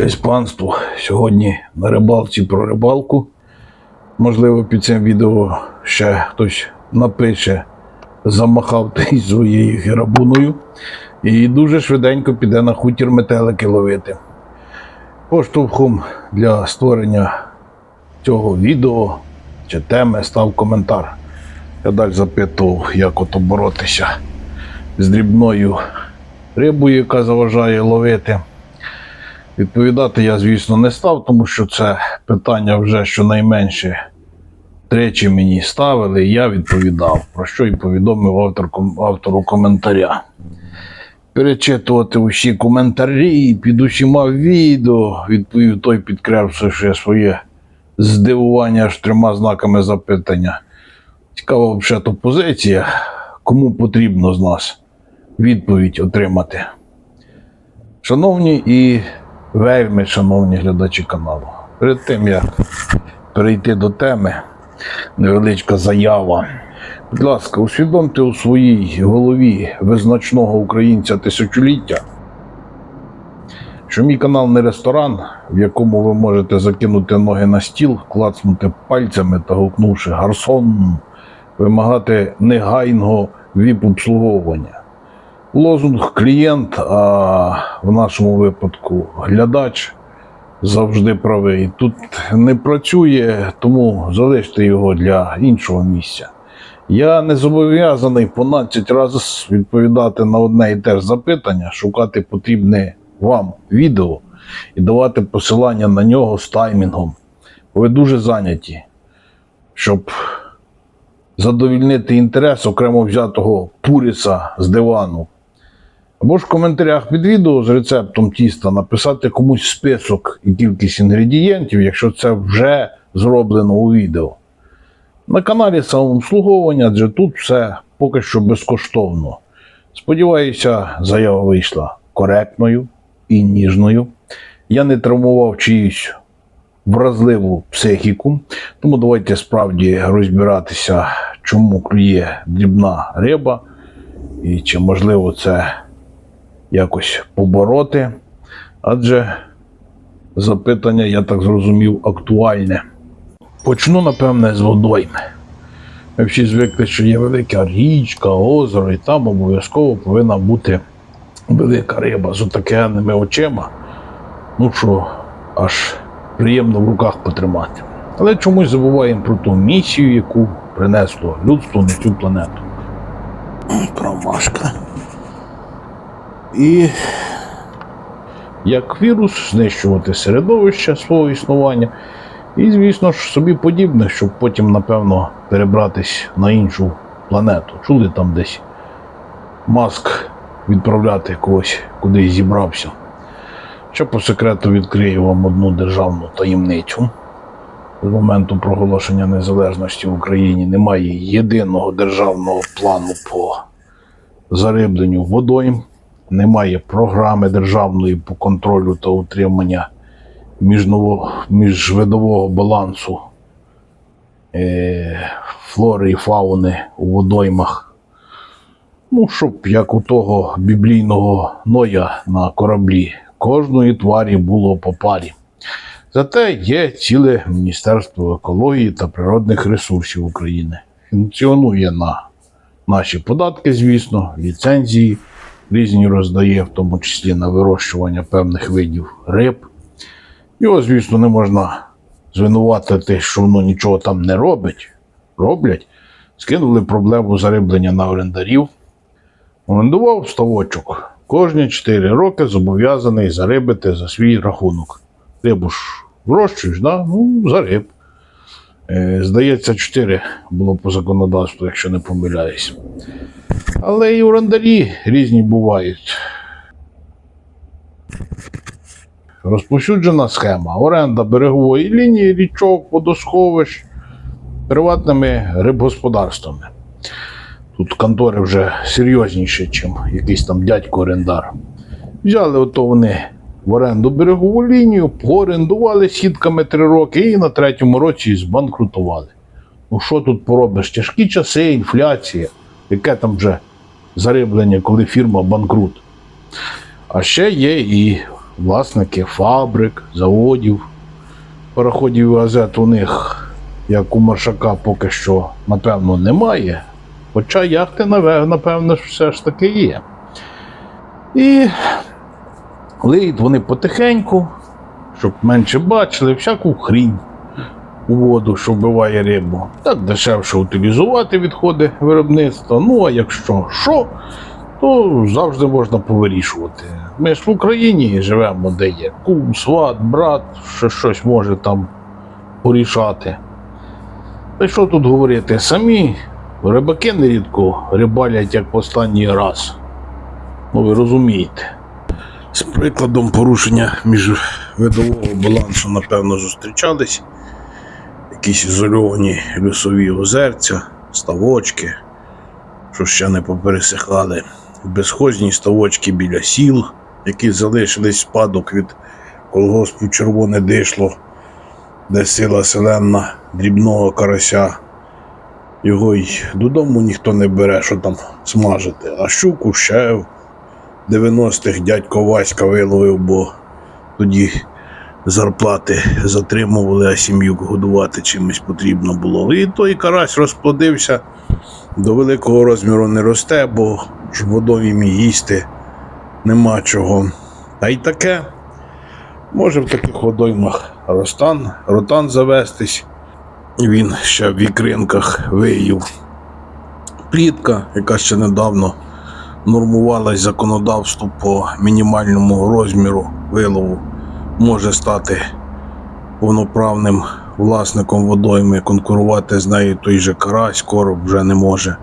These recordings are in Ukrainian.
Честь панству. Сьогодні на рибалці про рибалку. Можливо, під цим відео ще хтось напише, замахав ти своєю гірабуною. І дуже швиденько піде на хутір метелики ловити. Поштовхом для створення цього відео чи теми став коментар. Я далі запитував, як ото боротися з дрібною рибою, яка заважає ловити. Відповідати я, звісно, не став, тому що це питання вже щонайменше тричі мені ставили, і я відповідав, про що і повідомив автор, автору коментаря. Перечитувати усі коментарі під усіма відео, відповів той, підкрепивши своє здивування аж трьома знаками запитання. Цікава взагалі позиція, кому потрібно з нас відповідь отримати. Шановні і вельми шановні глядачі каналу, перед тим як перейти до теми, невеличка заява. Будь ласка, усвідомте у своїй голові визначного українця тисячоліття, що мій канал не ресторан, в якому ви можете закинути ноги на стіл, клацнути пальцями та гукнувши гарсон, вимагати негайного віп-обслуговування. Лозунг клієнт, а в нашому випадку глядач завжди правий. Тут не працює, тому залиште його для іншого місця. Я не зобов'язаний по 12 разів відповідати на одне і те ж запитання, шукати потрібне вам відео і давати посилання на нього з таймінгом. Ви дуже зайняті, щоб задовільнити інтерес окремо взятого пуріса з дивану. Або ж в коментарях під відео з рецептом тіста написати комусь список і кількість інгредієнтів, якщо це вже зроблено у відео. На каналі самообслуговування, адже тут все поки що безкоштовно. Сподіваюся, заява вийшла коректною і ніжною. Я не травмував чиюсь вразливу психіку, тому давайте справді розбиратися, чому клює дрібна риба, і чи можливо це якось побороти. Адже запитання, я так зрозумів, актуальне. Почну, напевне, з водойми. Ми всі звикли, що є велика річка, озеро, і там обов'язково повинна бути велика риба з отакенними очима. Ну що, аж приємно в руках потримати. Але чомусь забуваємо про ту місію, яку принесло людство на цю планету. Промашка. І як вірус знищувати середовище свого існування. І, звісно ж, собі подібне, щоб потім, напевно, перебратись на іншу планету. Чули там десь маск відправляти когось кудись зібрався. Ще по секрету відкрию вам одну державну таємницю. З моменту проголошення незалежності в Україні немає єдиного державного плану по зарибленню водойм, немає програми державної по контролю та утримання міжвидового балансу е, флори і фауни у водоймах. Ну, щоб як у того біблійного ноя на кораблі, кожної тварі було по парі. Зате є ціле Міністерство екології та природних ресурсів України. Функціонує на наші податки, звісно, ліцензії різні роздає, в тому числі на вирощування певних видів риб. Його, звісно, не можна звинуватити, що воно нічого там не робить. Роблять. Скинули проблему зариблення на орендарів. Орендував ставочок. Кожні 4 роки зобов'язаний зарибити за свій рахунок. Рибу ж вирощуєш, да? ну, зариб. Е, здається, 4 було по законодавству, якщо не помиляюсь. Але і орендарі різні бувають. Розповсюджена схема. Оренда берегової лінії, річок, водосховищ приватними рибгосподарствами. Тут контори вже серйозніші, ніж якийсь там дядько-орендар. Взяли ото вони в оренду берегову лінію, поорендували сітками три роки і на третьому році збанкрутували. Ну що тут поробиш? Тяжкі часи, інфляція, яке там вже зариблення, коли фірма банкрут. А ще є і власники фабрик, заводів, пароходів і газет у них, як у Маршака, поки що, напевно, немає. Хоча яхти, напевно, все ж таки є. І лиють вони потихеньку, щоб менше бачили, всяку хрінь у воду, що вбиває рибу. Так дешевше утилізувати відходи виробництва. Ну а якщо що, то завжди можна повирішувати. Ми ж в Україні живемо, де є кум, сват, брат, що щось може там порішати. Та що тут говорити? Самі рибаки нерідко рибалять як в останній раз. Ну, ви розумієте. З прикладом порушення міжвидового балансу, напевно, зустрічались. Якісь ізольовані лісові озерця, ставочки, що ще не попересихали. Безхозні ставочки біля сіл, які залишились спадок від колгоспу Червоне дишло, де сила селенна дрібного карася. Його й додому ніхто не бере, що там смажити. А щуку ще 90-х дядько Васька виловив, бо тоді зарплати затримували, а сім'ю годувати чимось потрібно було. І той карась розплодився, до великого розміру не росте, бо ж водоймі їсти нема чого. А й таке. Може в таких водоймах ростан, ротан завестись. Він ще в вікринках виїв. Плітка, яка ще недавно нормувалась законодавство по мінімальному розміру вилову, може стати повноправним власником водойми, конкурувати з нею той же карась, короб вже не може.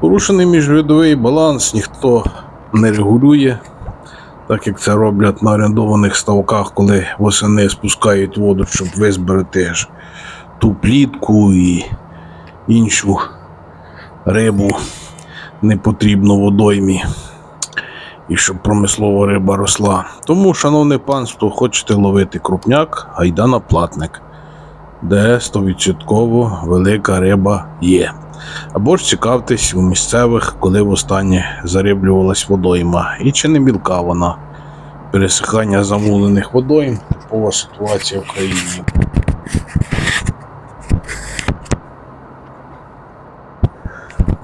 Порушений міжвидовий баланс ніхто не регулює, так як це роблять на орендованих ставках, коли восени спускають воду, щоб визбирати ж ту плітку і іншу рибу непотрібну водоймі. І щоб промислова риба росла. Тому, шановне панство, хочете ловити крупняк, гайда на платник, де 100% велика риба є. Або ж цікавтесь у місцевих, коли востаннє зариблювалась водойма. І чи не мілка вона. Пересихання замулених водойм, типова ситуація в країні.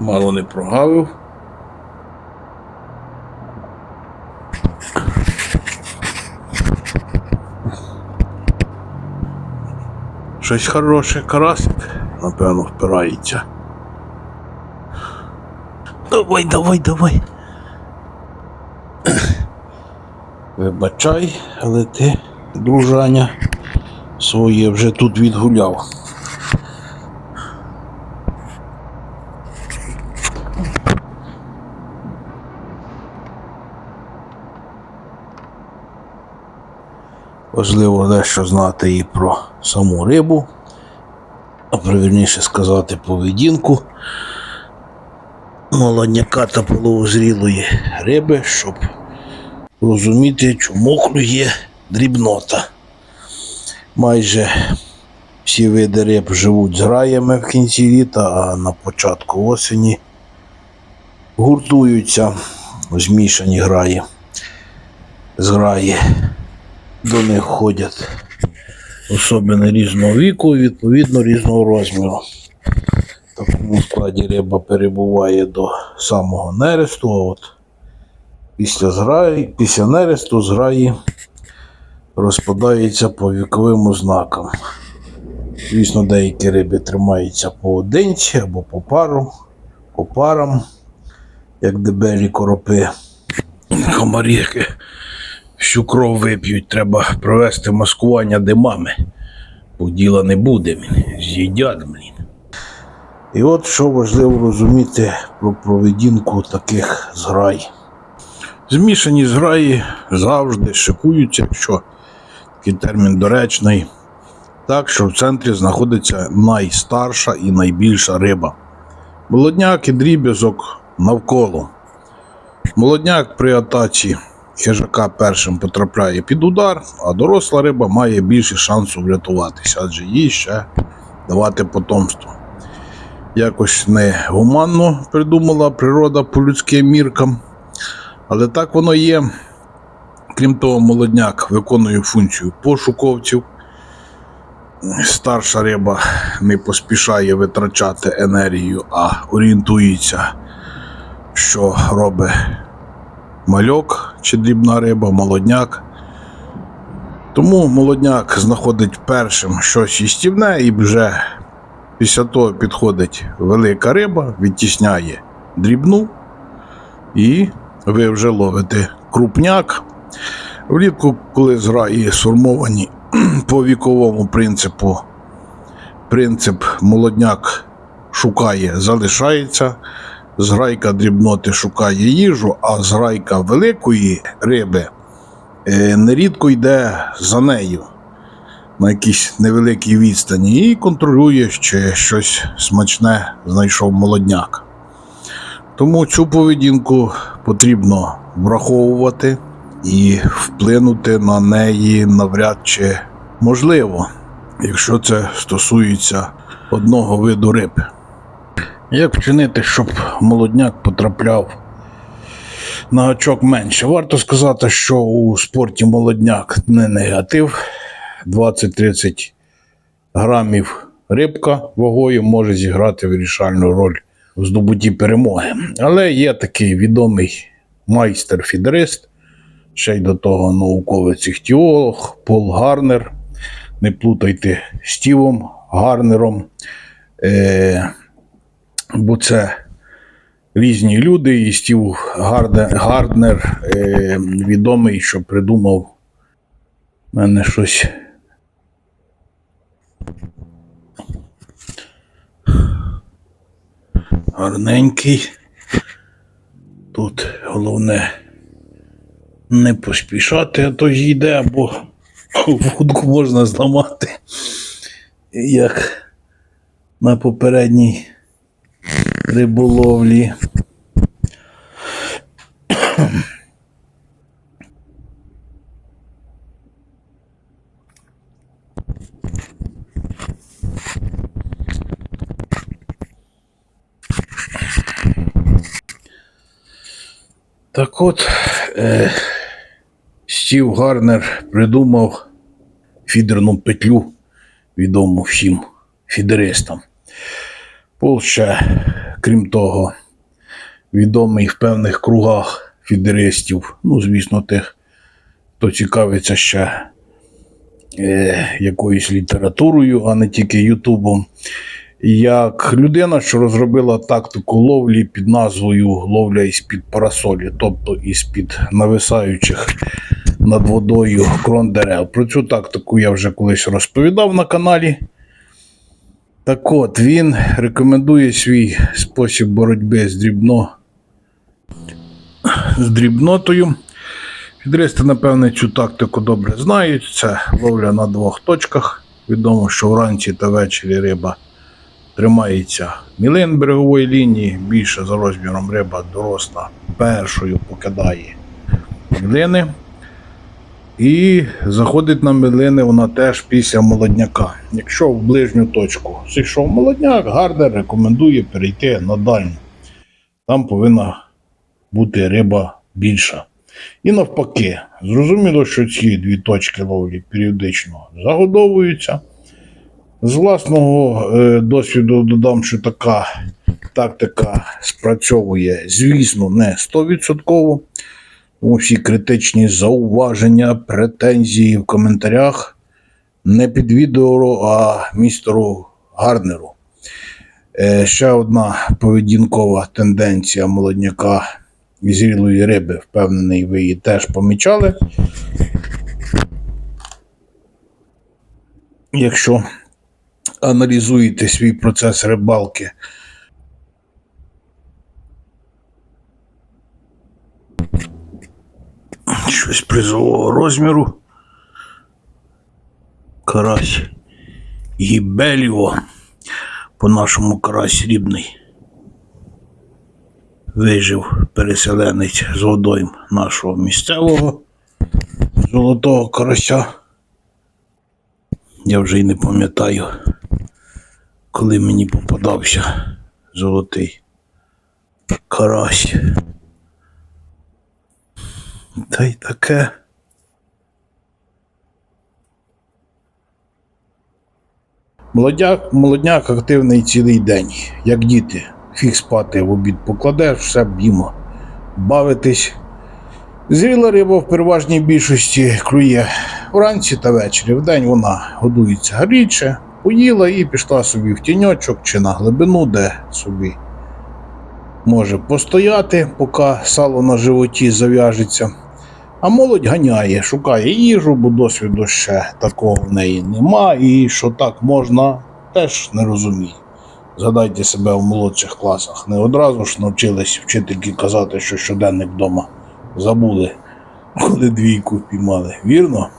Мало не прогавив. Щось хороше, карасик, напевно, впирається. Давай, давай, давай. Вибачай, але ти, дружаня, своє вже тут відгуляв. Важливо дещо знати і про саму рибу, а правильніше сказати поведінку молодняка та половозрілої риби, щоб розуміти, чому клює дрібнота. Майже всі види риб живуть з граями в кінці літа, а на початку осені гуртуються змішані граї. Зграї до них ходять особини різного віку і відповідно різного розміру. Такому складі риба перебуває до самого нересту, а от після зграї, після нересту зграї розпадається по віковим ознакам. Звісно, деякі риби тримаються поодинці або по пару, по парам, як дебелі коропи. Комаріки всю кров вип'ють, треба провести маскування димами. Бо діла не буде, з'їдять, блін. І от що важливо розуміти про поведінку таких зграй. Змішані зграї завжди шикуються, якщо такий термін доречний, так що в центрі знаходиться найстарша і найбільша риба. Молодняк і дріб'язок навколо. Молодняк при атаці хижака першим потрапляє під удар, а доросла риба має більше шансу врятуватися, адже їй ще давати потомство. Якось не гуманно придумала природа по людським міркам, але так воно є. Крім того, молодняк виконує функцію пошуковців. Старша риба не поспішає витрачати енергію, а орієнтується, що робить мальок чи дрібна риба, молодняк. Тому молодняк знаходить першим щось їстівне і вже після того підходить велика риба, відтісняє дрібну, і ви вже ловите крупняк. Влітку, коли зграї сформовані по віковому принципу, принцип молодняк шукає, залишається. Зграйка дрібноти шукає їжу, а зграйка великої риби е, нерідко йде за нею на якійсь невеликій відстані і контролює, чи щось смачне знайшов молодняк. Тому цю поведінку потрібно враховувати і вплинути на неї навряд чи можливо, якщо це стосується одного виду риб. Як вчинити, щоб молодняк потрапляв на гачок менше? Варто сказати, що у спорті молодняк не негатив. 20-30 грамів рибка вагою може зіграти вирішальну роль в здобутті перемоги. Але є такий відомий майстер-фідерист, ще й до того науковець іхтіолог Пол Гарнер. Не плутайте Стівом Гарнером. Е, бо це різні люди, і Стів Гарднер е, відомий, що придумав в мене щось. Гарненький. Тут головне не поспішати, а то зійде, або вудку можна зламати, як на попередній риболовлі. Так от, е, Стів Гарнер придумав фідерну петлю, відому всім фідеристам. Пол ще, крім того, відомий в певних кругах фідеристів, ну, звісно, тих, хто цікавиться ще е, якоюсь літературою, а не тільки Ютубом. Як людина, що розробила тактику ловлі під назвою Ловля із-під парасолі, тобто із-під нависаючих над водою крон дерев. Про цю тактику я вже колись розповідав на каналі. Так от, він рекомендує свій спосіб боротьби з дрібно з дрібнотою. Фідеристи, напевне, цю тактику добре знають. Це ловля на двох точках. Відомо, що вранці та ввечері риба тримається мілин берегової лінії, більше за розміром риба доросла першою покидає мілини. І заходить на милини вона теж після молодняка. Якщо в ближню точку зійшов молодняк, Гардер рекомендує перейти на дальню. Там повинна бути риба більша. І навпаки, зрозуміло, що ці дві точки ловлі періодично загодовуються. З власного е, досвіду додам, що така тактика спрацьовує, звісно, не 100%. Всі критичні зауваження, претензії в коментарях не під відео, а містеру Гарнеру. Е, ще одна поведінкова тенденція молодняка зрілої риби, впевнений, ви її теж помічали. Якщо аналізуєте свій процес рибалки. Щось призового розміру. Карась гібеліо. По-нашому карась срібний. Вижив переселенець з водойм нашого місцевого золотого карася. Я вже й не пам'ятаю, коли мені попадався золотий карась. Та й таке. Молодняк, молодняк активний цілий день, як діти. Фіг спати в обід покладеш, все б'ємо. Бавитись. Зріла риба в переважній більшості клює вранці та ввечері. Вдень вона годується рідше, поїла і пішла собі в тіньочок чи на глибину, де собі може постояти, поки сало на животі зав'яжеться. А молодь ганяє, шукає їжу, бо досвіду ще такого в неї нема, і що так можна, теж не розуміє. Згадайте себе в молодших класах. Не одразу ж навчились вчительки казати, що щоденник вдома забули, коли двійку впіймали. Вірно?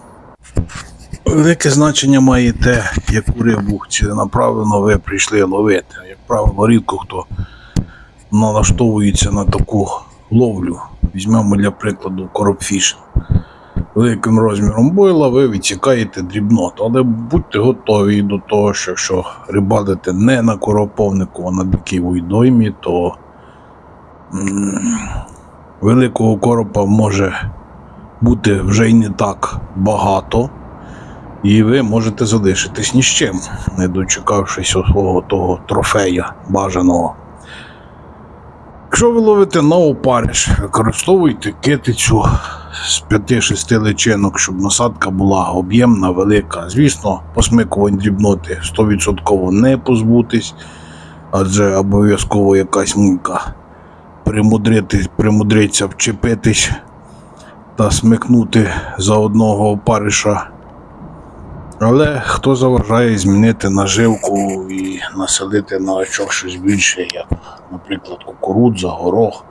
Велике значення має те, яку рибу ціленаправленно ви прийшли ловити. Як правило, рідко хто налаштовується на таку ловлю. Візьмемо для прикладу коропфішинг. Великим розміром бойла ви відсікаєте дрібноту, але будьте готові до того, що якщо рибалите не на короповнику, а на дикій водоймі, то великого коропа може бути вже й не так багато, і ви можете залишитись ні з чим, не дочекавшись свого того трофея бажаного. Якщо ви ловите на опариш, використовуйте китицю з 5-6 личинок, щоб насадка була об'ємна, велика. Звісно, посмикувань дрібноти 100% не позбутись, адже обов'язково якась мулька примудрити, примудриться вчепитись та смикнути за одного опариша. Але хто заважає змінити наживку і населити на очок щось більше, як, наприклад, кукурудза, горох,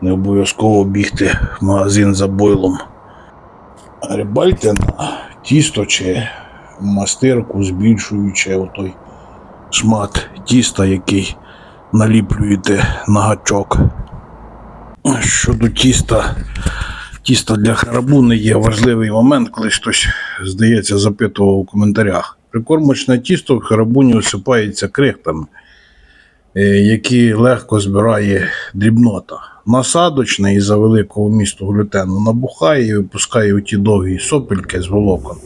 не обов'язково бігти в магазин за бойлом. Рибальте на тісто чи мастирку, збільшуючи отой шмат тіста, який наліплюєте на гачок. Щодо тіста, тіста для харабуни є важливий момент, коли хтось, здається, запитував у коментарях. Прикормочне тісто в харабуні осипається крихтами, е, які легко збирає дрібнота. Насадочне із-за великого місту глютену набухає і випускає у ті довгі сопельки з волокон,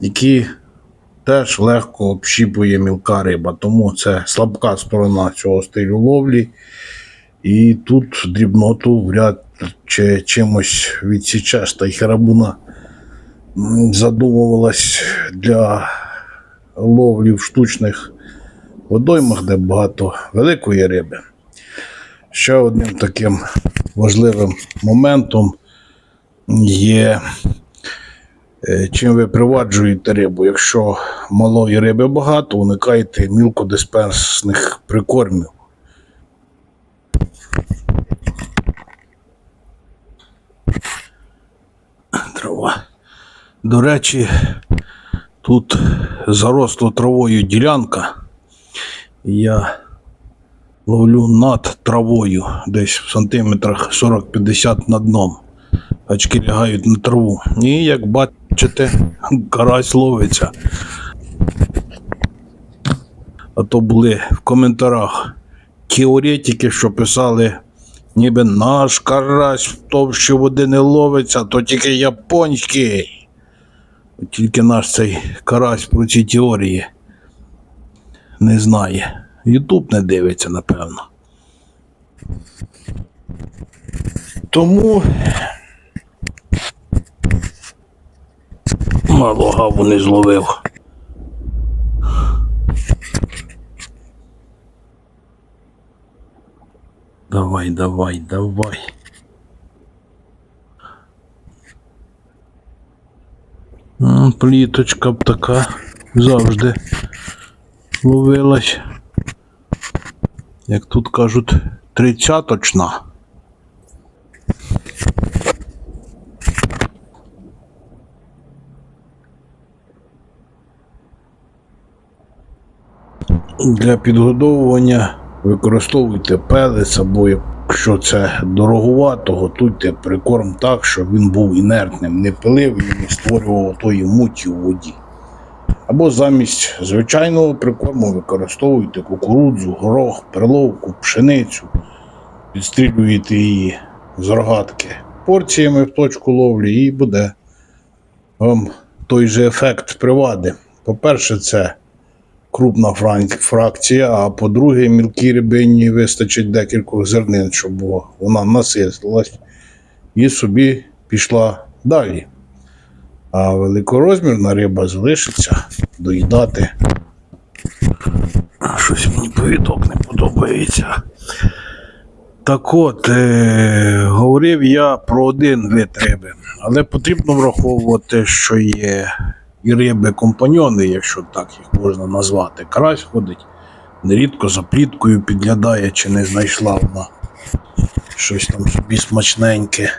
які теж легко общіпує мілка риба. Тому це слабка сторона цього стилю ловлі. І тут дрібноту вряд чи чимось відсічеш, та й харабуна задумувалась для ловлі в штучних водоймах, де багато великої риби. Ще одним таким важливим моментом є, е, чим ви приваджуєте рибу. Якщо малої риби багато, уникайте мілкодисперсних прикормів. До речі, тут заросла травою ділянка. Я ловлю над травою, десь в сантиметрах 40-50 над дном. Очки лягають на траву. І як бачите, карась ловиться. А то були в коментарях теоретики, що писали, ніби наш карась в товщі води не ловиться, то тільки японський. Тільки наш цей карась про ці теорії не знає. Ютуб не дивиться, напевно. Тому мало гаву не зловив. Давай, давай, давай. Пліточка б така завжди ловилась. Як тут кажуть, тридцяточна. Для підгодовування використовуйте пелець або якщо це дороговато, готуйте прикорм так, щоб він був інертним, не пилив і не створював тої муті у воді. Або замість звичайного прикорму використовуйте кукурудзу, горох, перловку, пшеницю, підстрілюєте її з рогатки порціями в точку ловлі і буде вам той же ефект привади. По-перше, це крупна фракція, а по-друге, мілкій рибині вистачить декількох зернин, щоб вона наситилась і собі пішла далі. А великорозмірна риба залишиться доїдати. Щось мені повідок не подобається. Так от, е, говорив я про один вид риби, але потрібно враховувати, що є і риби-компаньони, якщо так їх можна назвати. Карась ходить, нерідко за пліткою підглядає, чи не знайшла вона щось там собі смачненьке.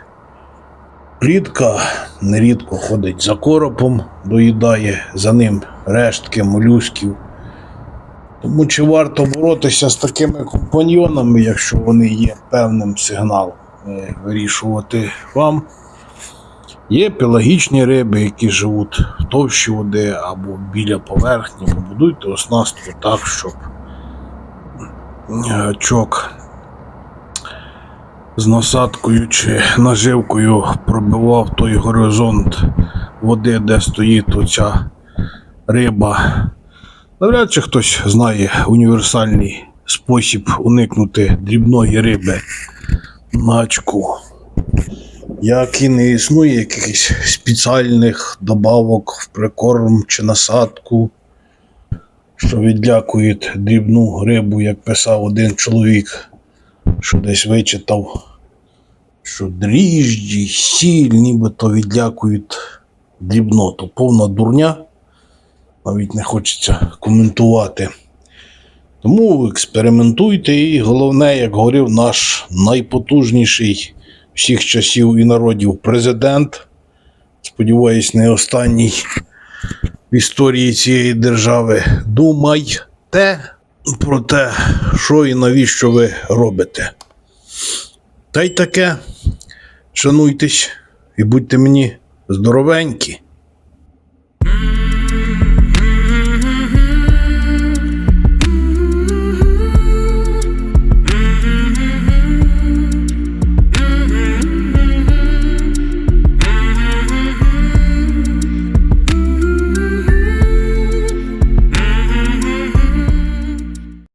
Плітка нерідко ходить за коропом, доїдає за ним рештки молюсків. Тому чи варто боротися з такими компаньйонами, якщо вони є певним сигналом, е, вирішувати вам. Є пелагічні риби, які живуть в товщі води або біля поверхні. Побудуйте оснастку так, щоб е, чок з насадкою чи наживкою пробивав той горизонт води, де стоїть оця риба. Навряд чи хтось знає універсальний спосіб уникнути дрібної риби на очку. Як і не існує якихось спеціальних добавок в прикорм чи насадку, що відлякують дрібну рибу, як писав один чоловік, що десь вичитав, що дріжджі, сіль, нібито відлякують дрібноту. Повна дурня навіть не хочеться коментувати. Тому експериментуйте і головне, як говорив наш найпотужніший всіх часів і народів президент. Сподіваюсь, не останній в історії цієї держави. Думайте про те, що і навіщо ви робите. Та й таке. Шануйтесь і будьте мені здоровенькі.